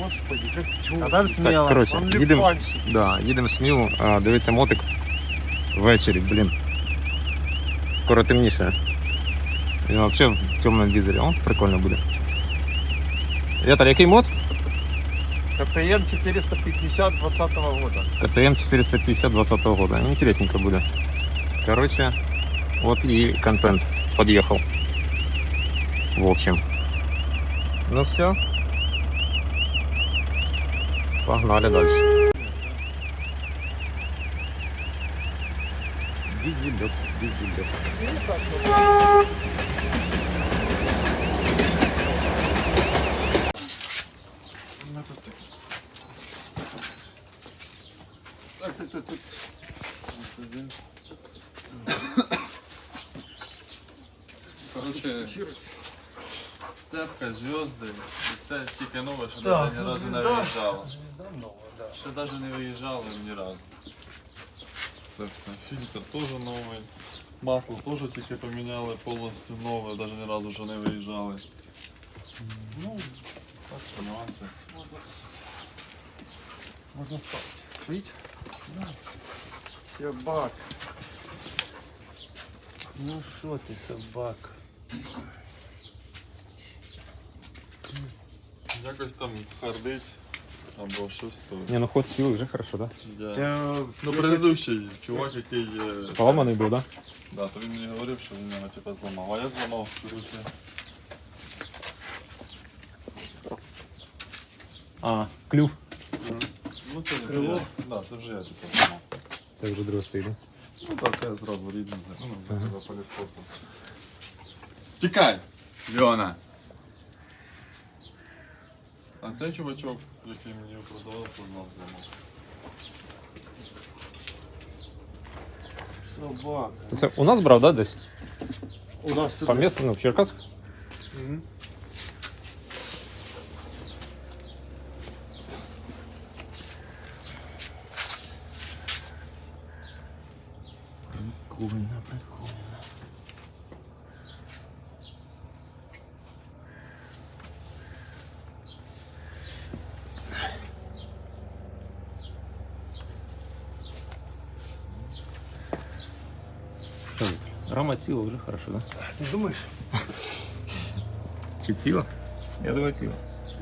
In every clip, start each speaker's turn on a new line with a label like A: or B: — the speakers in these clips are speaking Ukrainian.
A: Господи, как чего?
B: А там смело.
C: короче,
A: Он
C: їдем,
A: липанщик.
C: да, їдемо сміло, а, дивиться мотик ввечері, блін. Скоро темніше. Він взагалі в темному візорі. О, прикольно буде. Віталь, який мод?
A: КТМ 450 20 года.
C: КТМ 450 20 года. Интересненько будет. Короче, вот и контент подъехал. В общем. Ну все. Погнали дальше. Дизелек, дизелек.
A: Так, тут, тут, тут.
D: Короче, цепка, зв'язки, і це тільки нове, що
A: Так,
D: навіть ні
A: ну,
D: разу не
A: звізда.
D: виїжджало.
A: Звезда новая, да.
D: Ще навіть не виїжджали ні разу. Собственно, фільтр теж новий. Масло теж тільки поміняли повністю нове, навіть ні разу вже не виїжджали. Ну, так що нюанси.
A: Можно ставить. Видите? Да. Собак. Ну что ты, собака?
D: Якось там хардить Або щось то.
C: Не, ну хвост цілий вже хорошо, да?
D: Я... Ну, предыдущий чувак, який е,
C: Поломаний був, да?
D: Да, то він мені говорив, що він його типу зламав. А я зламав, короче.
C: А, клюв.
D: Ну це не
A: Крило?
D: Да, це вже я типу зламав.
C: Це вже другий стоїть, да?
D: Ну так, це я зразу рідний. Ну, за тебе поліспортом. Тікай! Льона! А цей чувачок, який мені продавав, то знав зламав.
A: Собака.
C: Це у нас брав, да, десь?
A: У нас
C: По місту, ну, в Черкасах?
A: Прикольно, прикольно.
C: Рама ціла вже хорошо, да?
A: Ты думаешь?
C: Чи ціла? Я думаю, ціла.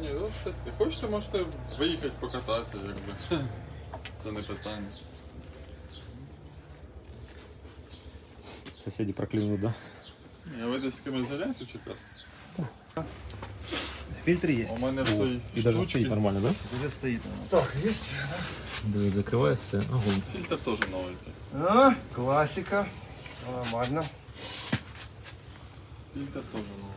D: Ні, ну все це. Хочете, можете виїхати покататися, якби. Це не питання.
C: Сусіди проклюнуть, да?
D: Ні, а ви десь з кимось зарядку чи так?
A: Фильтр есть.
D: У мене в цій
C: І навіть
D: штучці
C: стоїть нормально, да?
A: Где стоит? Так, есть.
C: Дивись, закриває все. Огонь.
D: фільтр теж новий.
A: А, классика. Нормально.
D: Фільтр теж новий.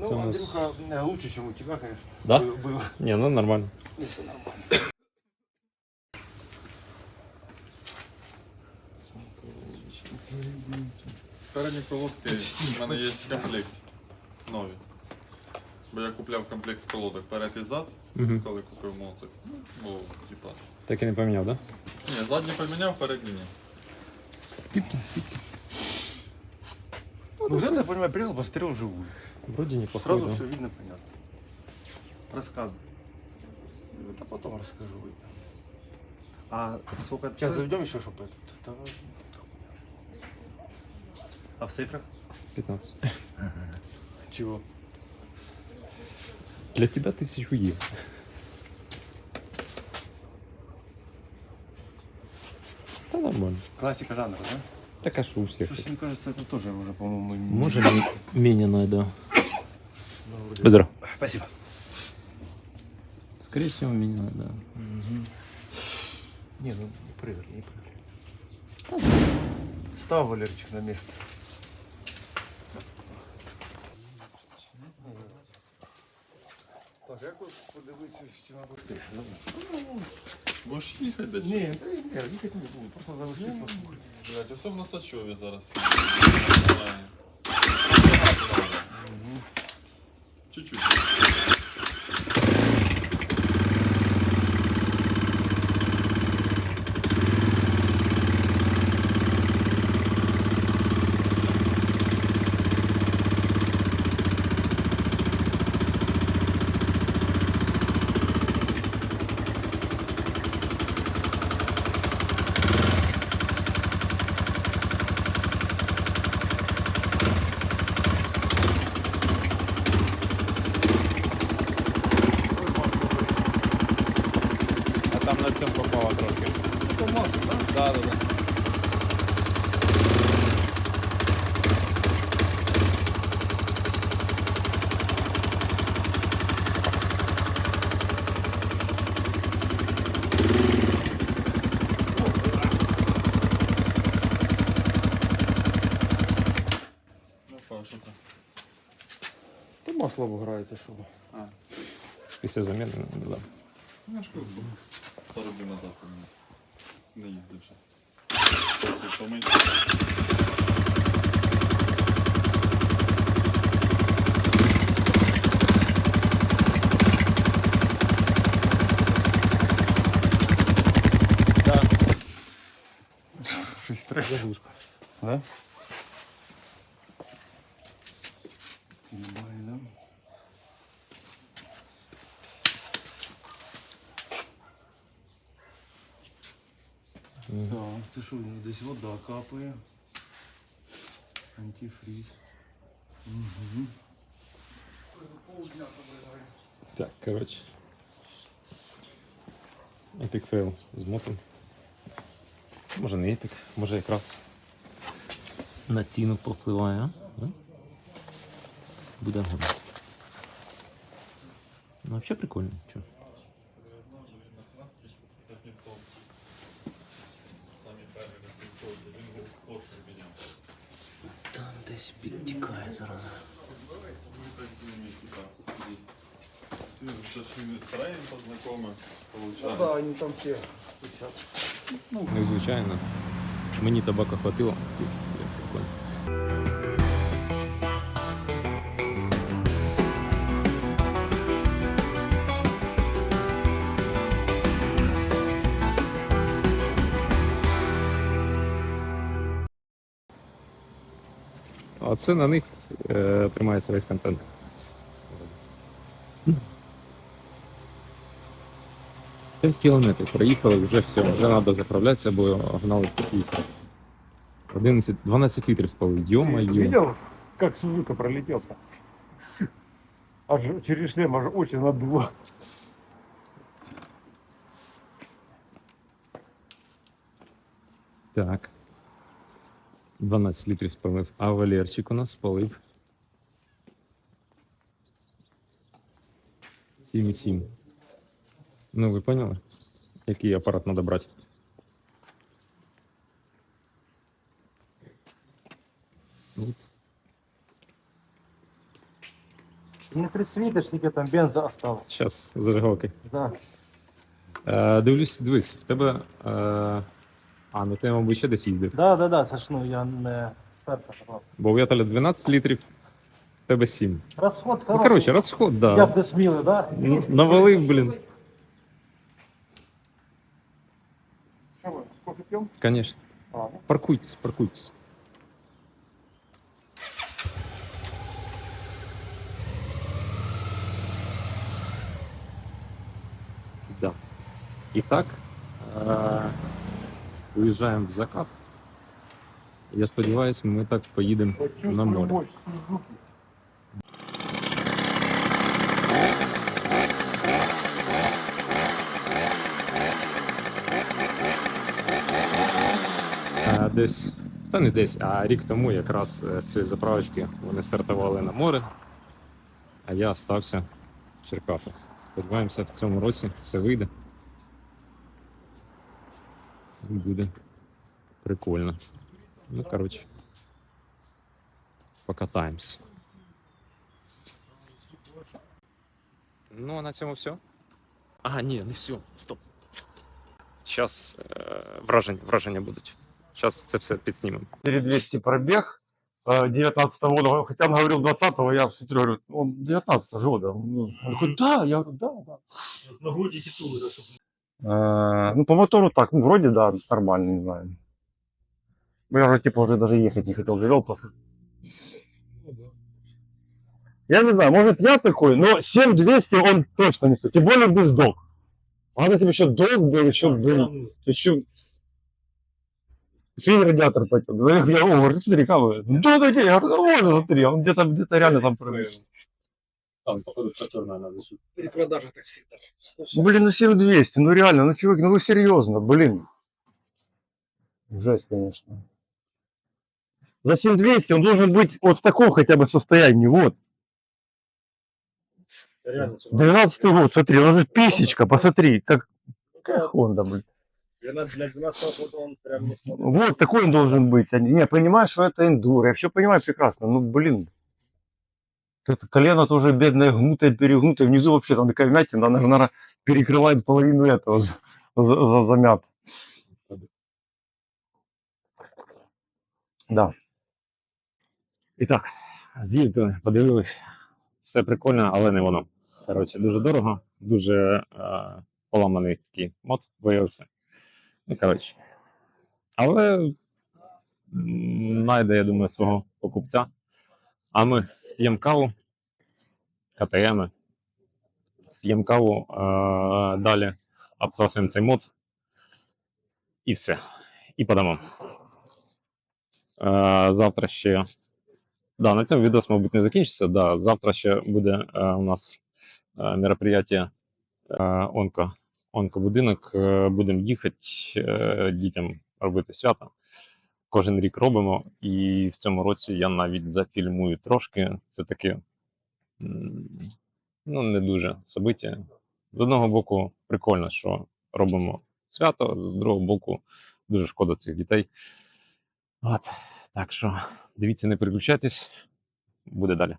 A: Ну,
C: у нас-
A: Андрюха э, лучше, чем у тебя, конечно.
C: Да?
A: Было. было.
C: Не, ну нормально.
A: Это нормально.
D: Передні колодки в мене є комплект нові. Бо я купляв комплект колодок перед і зад,
C: Угу.
D: коли купив моцик. Ну, бо, типа.
C: Так і не поміняв, да?
D: Ні, задні поміняв, передні ні.
C: Скидки, скидки.
A: Ну, вот это, я понимаю, приехал, посмотрел вживую.
C: Вроде неплохо,
A: Сразу
C: да.
A: все видно, понятно. Рассказывай. Это потом расскажу.
B: А сколько
A: Сейчас заведем еще, чтобы этот. Давай.
B: А в цифрах?
C: 15.
A: Чего?
C: Для тебя тисячу є. нормально.
A: Классика жанра, да?
C: Так а що у всіх.
A: Слушай, мне кажется, это тоже уже, по-моему, не-
C: Може міняна, да. Бедро.
A: Спасибо.
C: Скорее всего, міняна, да.
A: Не, ну не прыгай, не прыгай. Став Валерчик на место. Так, як от подивитися, чи надо
D: Будеш їхати десь?
A: Ні, та ні, їхати не буду, просто завести послухати.
D: Блять, усе в Носачові зараз. Чуть-чуть.
A: Да,
C: да.
D: Ну, Паша, що ти?
A: Масло виграєте, що.
C: Після заміни, ну, да.
D: Ну, пару днів назад поміняв. Не їздив ще.
C: Да.
A: Щось треба.
C: Заглушка.
A: Да? Тимбай, да? Це що, десь вода капає. Антифриз. Угу.
C: Так, коротше. Epic fail з мотом. Може не епік, може якраз на ціну попливає, а? Буде гон. Ну, взагалі прикольно. Чо? десь підтікає зараз.
D: Всі з шашині строєм познайомі,
A: Ну
D: получається.
A: да, они там все висят.
C: Незвичайно. Мені табака хватило. це на них е, тримається весь контент. П'ять кілометрів проїхали, вже все, вже треба заправлятися, бо гнали 150. 11, 12 літрів спалив. Йо-моє.
E: Видел, как Сузука пролетел-то? Аж через шлем аж очень надуло.
C: Так. 12 літрів спалив. А Валерчик у нас спалив. 7,7. Ну, ви поняли? Який апарат треба брати?
E: Не присвітиш, скільки там бенза осталось.
C: Зараз зажигалки.
E: Да.
C: Е, дивлюсь, дивись, в тебе. Е, а, ну ти, мабуть, ще десь їздив.
E: Да, да, да, це ж ну я не експерт. а
C: Бо у Віталя 12 літрів, в тебе 7.
E: Розход
C: Ну,
E: хороший.
C: коротше, розход, да.
E: Я б сміли, да?
C: Ну, Навалив, блін.
E: Що ви, кофе п'ємо?
C: Конечно.
E: Ладно.
C: Паркуйтесь, паркуйтесь. Да. Итак, уїжджаємо в закат. Я сподіваюся, ми так поїдемо на море. Десь, та не десь, а рік тому якраз е, з цієї заправочки вони стартували на море, а я остався в Черкасах. Сподіваємося, в цьому році все вийде. І Буде прикольно. Ну, коротше, покатаємось. Ну, а на цьому все. Ага, ні, не все. Стоп. Зараз е, враження, враження будуть. Зараз це все підснімемо.
E: 4200 пробег. э, 19 года, хотя он говорил 20-го, я все говорю, он 19 года. Ну, Он такой, да, я говорю, да, да. Э, Ну, по мотору так, ну, вроде да, нормально, не знаю. Ну, Я уже, типа, уже даже ехать не хотел, завел просто. Я не знаю, может я такой, но 7200 он точно не стоит, тем более без док. Надо тебе еще док был, еще был, еще... Еще и радиатор потек. Я говорю, смотри, как вы? Да, да, я говорю, ну, можно, смотри, он где-то где реально там проверил.
C: Там, походу, тракторная надо.
A: Перепродажа такси.
E: Блин, ну 7200, ну реально, ну чувак, ну вы серьезно, блин. Жесть, конечно. За 7200 он должен быть вот в таком хотя бы состоянии, вот.
A: Реально.
E: 12 год, смотри, он же писечка, посмотри, как, как Honda, блин.
A: Для 12 года он прям не смотрит.
E: Вот такой он должен быть. А Не, понимаешь, что это эндуро. Я все понимаю прекрасно. Ну, блин. Это колено тоже бедное, гнутое, перегнутое. Внизу вообще там такая вмятина, она, наверное, перекрывает половину этого за, за- за- замят. Да.
C: І так, з'їздили, подивились. Все прикольно, але не воно. Коротше, дуже дорого, дуже е, поламаний такий мод виявився. Ну, коротше. Але м, знайде, я думаю, свого покупця. А ми п'ємо каву, КТМ, п'ємо каву, е, далі обсасуємо цей мод. І все. І подамо. Завтра ще Да, на цьому відео, мабуть, не закінчиться. Да, завтра ще буде е, у нас е, мероприятие е, онко, онкобудинок. Будемо їхати е, дітям робити свято. Кожен рік робимо, і в цьому році я навіть зафільмую трошки. Це таке ну, не дуже собиття. З одного боку, прикольно, що робимо свято, з другого боку, дуже шкода цих дітей. От, так що дивіться, не переключайтесь, буде далі.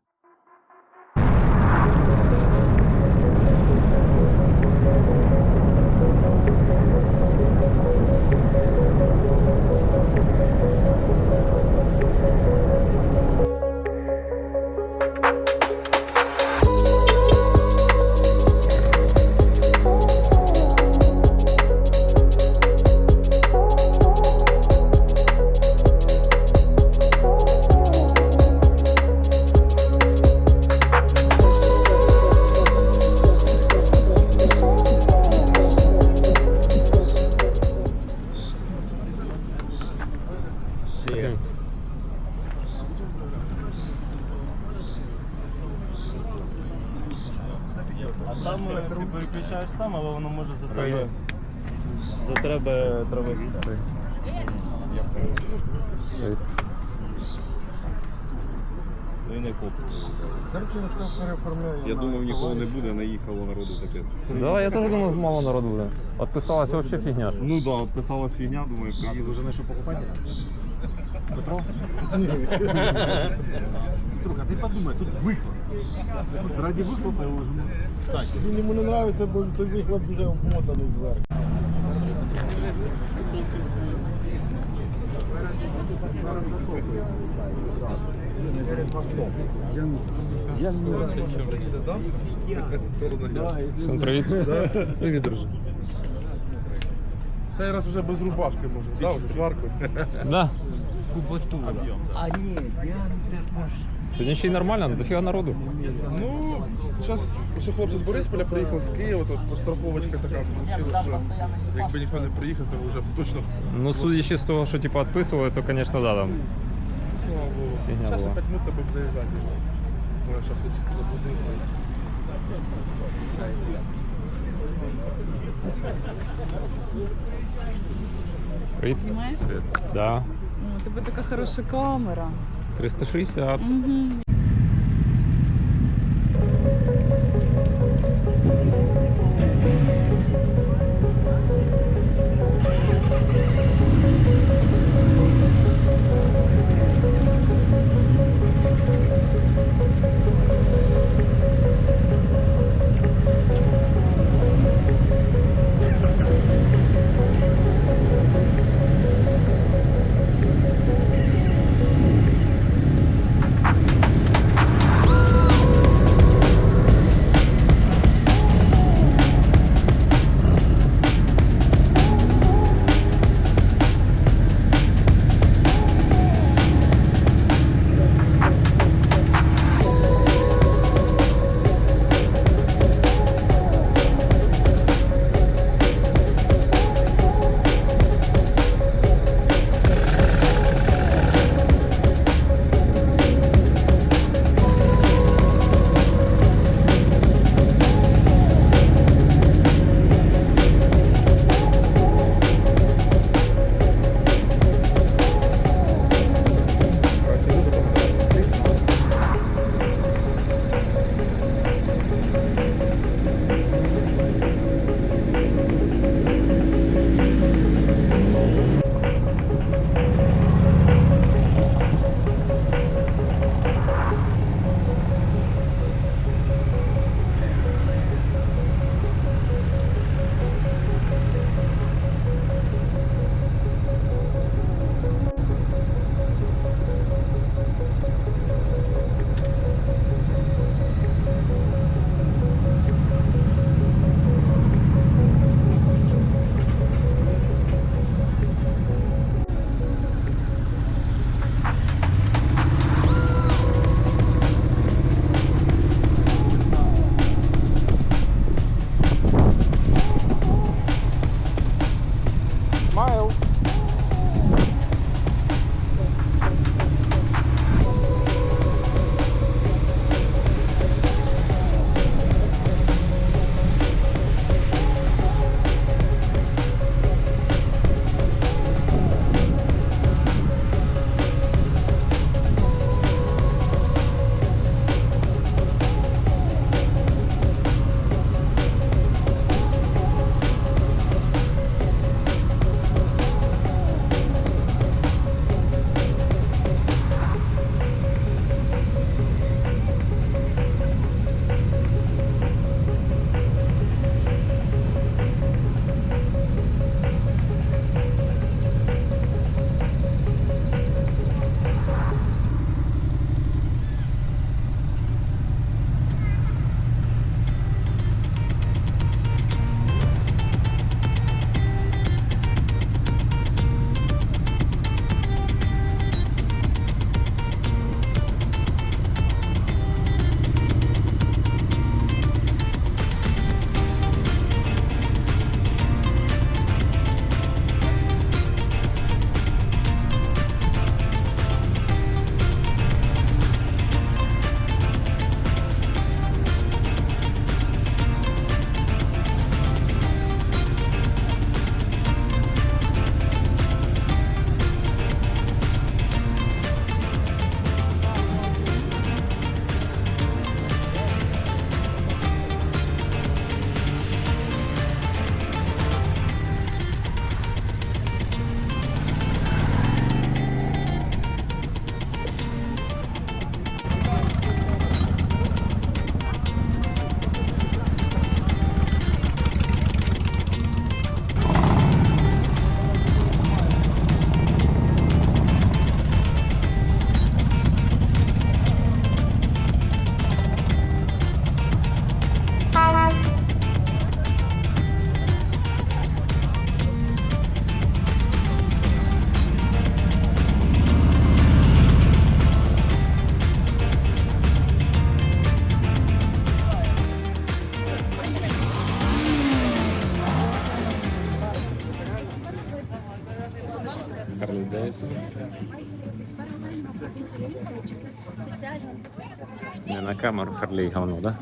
F: Я думав, нікого не буде, наїхало народу таке.
C: Да, я теж думав, мало народу буде. Отписалася взагалі фігня. ж.
F: Ну да, писала фігня, думаю, приїду. вже знайшов покупателя?
A: Петро? Друг, а ти подумай, тут вихлоп. От раді вихлопа його ж. Кстати.
F: Він йому не подобається, бо той вихлоп вже обмотаний зверху.
C: Всім привіт.
F: Привіт, друже. Цей раз вже без рубашки може, да, вже жарко.
C: Да.
A: А ні,
C: Сьогодні ще й нормально, дофіга народу.
F: Ну, зараз ось хлопці з Борисполя приїхали з Києва, тут постраховочка така вийшла, що якби ніхто не приїхав, то вже б точно
C: Ну, судячи з того, що типу відписували, то, звісно, да, там.
F: слава Богу.
C: Фігня
F: Зараз
C: була.
F: 5 минут тебе б заїжджати. Щоб десь заблудився.
C: Привіт.
G: Знімаєш?
C: Да.
G: Ну, у тебе така хороша камера.
C: 360.
G: Угу.
C: камеру Харлей говно,
F: ну, да?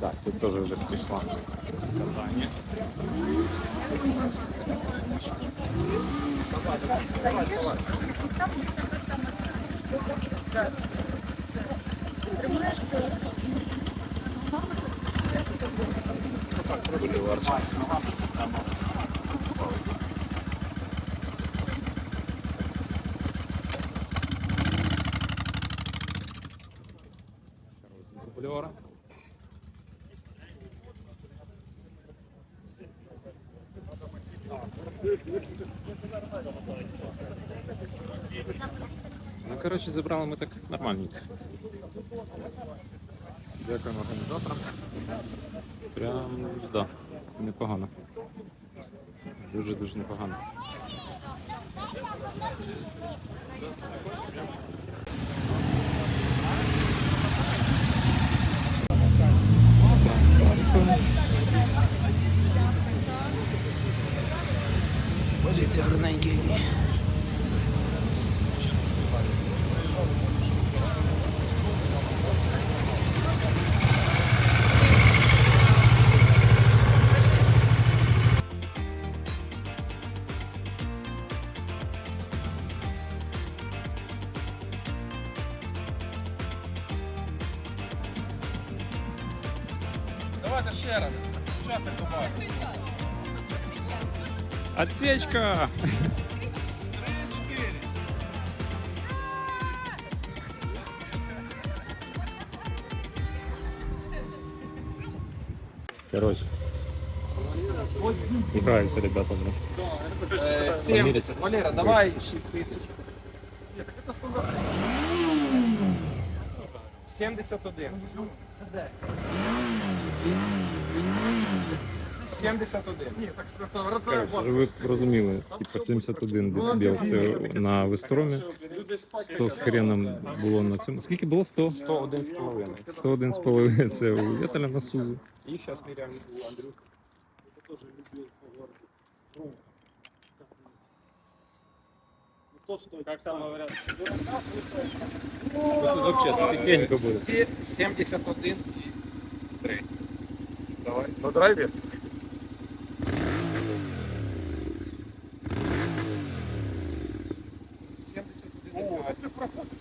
C: Так, тут теж вже пішло катання. Так, трошки. Коротше, зібрали ми так нормальненько. Дякуємо організаторам. Прям, да, непогано. Дуже-дуже непогано.
H: Дивіться, гарненький який.
C: Отсечка! Короче. Играются ребята, блин. 70.
H: Валера, давай 6 тисяч. 71. 71. Ні, так
C: щоб ви розуміли, типа 71 децибел це на вестромі, 100 з хреном було на цьому. Скільки було? 100?
H: 101 з половиною.
C: 101 з половиною це у Віталя на Сузу.
H: І зараз міряємо у Андрюха.
C: Тут вообще тихенько буде.
H: 71 і 3. Давай.
F: На драйві?
H: О, ти проходиш.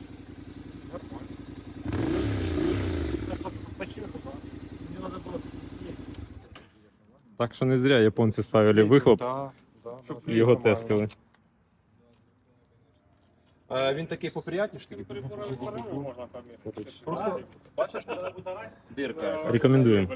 C: Так що не зря японці ставили вихлоп, щоб його тестили.
H: Е, Він такий поприятніший. Просто бачиш, дирка.
C: Рекомендую.